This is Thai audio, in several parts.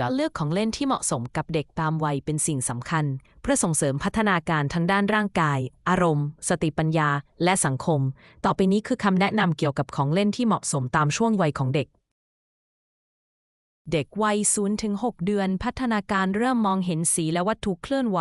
การเลือกของเล่นที่เหมาะสมกับเด็กตามวัยเป็นสิ่งสำคัญ เพื่อส่งเสริมพัฒนาการทางด้านร่างกาย อารมณ์ สติปัญญา และสังคม ต่อไปนี้คือคำแนะนำเกี่ยวกับของเล่นที่เหมาะสมตามช่วงวัยของเด็ก เด็กวัย0ถึง6เดือน พัฒนาการเริ่มมองเห็นสีและวัตถุเคลื่อนไหว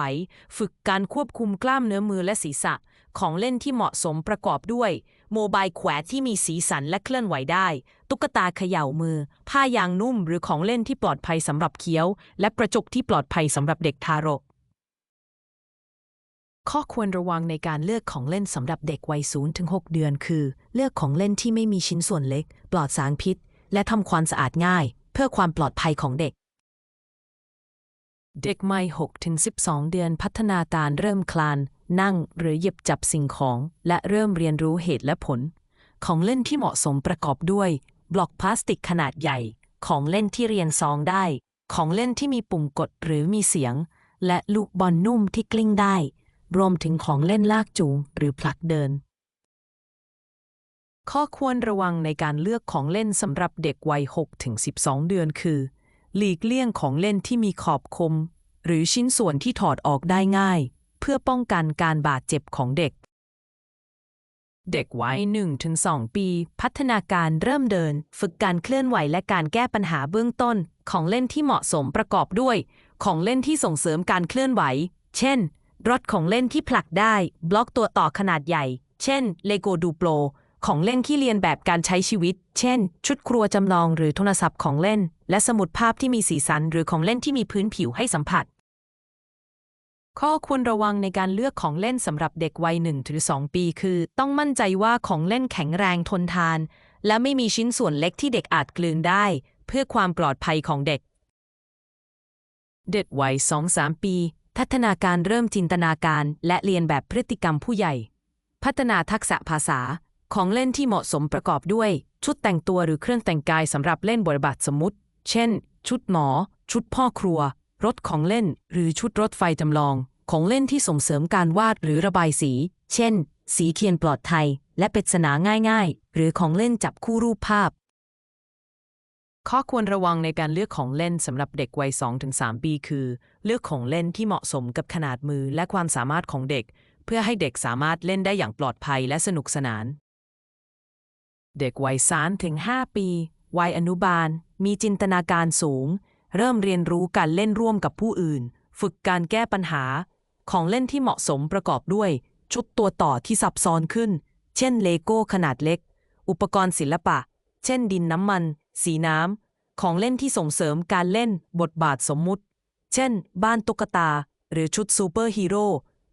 ฝึกการควบคุมกล้ามเนื้อมือและศีรษะ ของเล่นที่เหมาะสมประกอบด้วย โมบายแขวะที่มีสีสันและเคลื่อนไหวได้ ตุ๊กตาเขย่ามือ ผ้ายางนุ่มหรือของเล่นที่ปลอดภัยสำหรับเคี้ยว และกระจกที่ปลอดภัยสำหรับเด็กทารก ข้อควรระวังในการเลือกของเล่นสำหรับเด็กวัย0ถึง6เดือนคือ เลือกของเล่นที่ไม่มีชิ้นส่วนเล็ก ปลอดสารพิษ และทำความสะอาดง่าย เพื่อความปลอดภัยของเด็กเด็กวัย6ถึง12 เดือนพัฒนาการเริ่มคลาน นั่งหรือหยิบจับสิ่งของ และเริ่มเรียนรู้เหตุและผล ของเล่นที่เหมาะสมประกอบด้วย บล็อกพลาสติกขนาดใหญ่ ของเล่นที่เรียนซองได้ ของเล่นที่มีปุ่มกดหรือมีเสียง และลูกบอลนุ่มที่กลิ้งได้ รวมถึงของเล่นลากจูงหรือผลักเดิน ข้อควรระวังในการเลือกของเล่นสำหรับเด็กวัย6ถึง12 เดือนคือ หลีกเลี่ยงของเล่นที่มีขอบคม หรือชิ้นส่วนที่ถอดออกได้ง่าย เพื่อป้องกันการบาดเจ็บของเด็ก เด็กวัย 1-2 ปี พัฒนาการเริ่มเดิน ฝึกการเคลื่อนไหวและการแก้ปัญหาเบื้องต้น ของเล่นที่เหมาะสมประกอบด้วย ของเล่นที่ส่งเสริมการเคลื่อนไหว เช่น รถของเล่นที่ผลักได้ บล็อกตัวต่อขนาดใหญ่ เช่น เลโกดูโปรของเล่นที่เรียนแบบการใช้ชีวิต เช่น ชุดครัวจำลองหรือโทรศัพท์ของเล่น และสมุดภาพที่มีสีสันหรือของเล่นที่มีพื้นผิวให้สัมผัส ข้อควรระวังในการเลือกของเล่นสำหรับเด็กวัย1ถึง2ปีคือ ต้องมั่นใจว่าของเล่นแข็งแรงทนทาน และไม่มีชิ้นส่วนเล็กที่เด็กอาจกลืนได้ เพื่อความปลอดภัยของเด็ก เด็กวัย 2-3 ปี พัฒนาการเริ่มจินตนาการ และเรียนแบบพฤติกรรมผู้ใหญ่ พัฒนาทักษะภาษา ของเล่นที่เหมาะสมประกอบด้วย ชุดแต่งตัวหรือเครื่องแต่งกายสำหรับเล่นบทบาทสมมุติ เช่น ชุดหมอ ชุดพ่อครัว รถของเล่น หรือชุดรถไฟจำลอง ของเล่นที่ส่งเสริมการวาดหรือระบายสี เช่น สีเทียนปลอดภัย และปริศนาง่าย ๆ หรือของเล่นจับคู่รูปภาพ ข้อควรระวังในการเลือกของเล่นสำหรับเด็กวัย 2-3 ปีคือ เลือกของเล่นที่เหมาะสมกับขนาดมือและความสามารถของเด็ก เพื่อให้เด็กสามารถเล่นได้อย่างปลอดภัยและสนุกสนาน เด็กวัย3ถึง5ปี วัยอนุบาล มีจินตนาการสูง เริ่มเรียนรู้การเล่นร่วมกับผู้อื่น ฝึกการแก้ปัญหา ของเล่นที่เหมาะสมประกอบด้วย ชุดตัวต่อที่ซับซ้อนขึ้น เช่นเลโก้ขนาดเล็ก อุปกรณ์ศิลปะ เช่นดินน้ำมัน สีน้ำ ของเล่นที่ส่งเสริมการเล่นบทบาทสมมุติ เช่น บ้านตุ๊กตา หรือชุดซูเปอร์ฮีโร่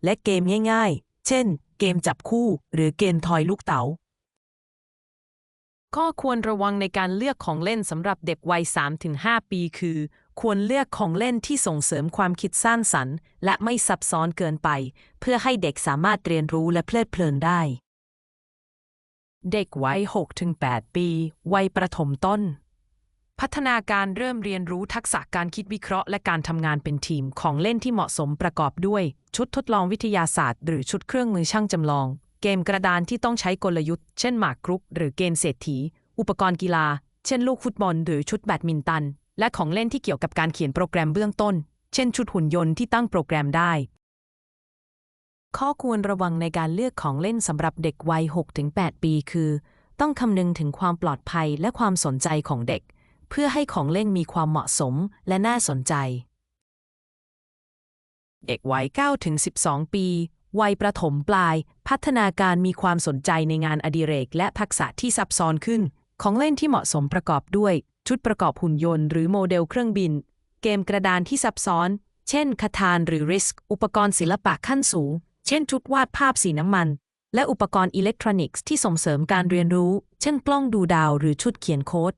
และเกมง่ายๆ เช่น เกมจับคู่ หรือเกมทอยลูกเต๋าข้อควรระวังในการเลือกของเล่นสำหรับเด็กวัย 3-5 ปีคือ ควรเลือกของเล่นที่ส่งเสริมความคิดสร้างสรรค์ และไม่ซับซ้อนเกินไป เพื่อให้เด็กสามารถเรียนรู้และเพลิดเพลินได้ เด็กวัย 6-8 ปี วัยประถมต้น พัฒนาการเริ่มเรียนรู้ทักษะการคิดวิเคราะห์ และการทำงานเป็นทีมของเล่นที่เหมาะสมประกอบด้วย ชุดทดลองวิทยาศาสตร์ หรือชุดเครื่องมือช่างจำลอง เกมกระดานที่ต้องใช้กลยุทธ์ เช่นหมากรุก หรือเกมเศรษฐี อุปกรณ์กีฬา เช่นลูกฟุตบอล หรือชุดแบดมินตัน และของเล่นที่เกี่ยวกับการเขียนโปรแกรมเบื้องต้น เช่นชุดหุ่นยนต์ที่ตั้งโปรแกรมได้ ข้อควรระวังในการเลือกของเล่นสำหรับเด็กวัย 6-8 ปีคือ ต้องคำนึงถึงความปลอดภัยและความสนใจของเด็ก เพื่อให้ของเล่นมีความเหมาะสมและน่าสนใจ เด็กวัย 9-12 ปีวัยประถมปลาย พัฒนาการมีความสนใจในงานอดิเรก และทักษะที่ซับซ้อนขึ้น ของเล่นที่เหมาะสมประกอบด้วย ชุดประกอบหุ่นยนต์หรือโมเดลเครื่องบิน เกมกระดานที่ซับซ้อน เช่นคาทานหรือริสอุปกรณ์ศิลปะขั้นสูง เช่นชุดวาดภาพสีน้ำมัน และอุปกรณ์อิเล็กทรอนิกส์ที่ส่งเสริมการเรียนรู้ เช่นกล้องดูดาวหรือชุดเขียนโค้ด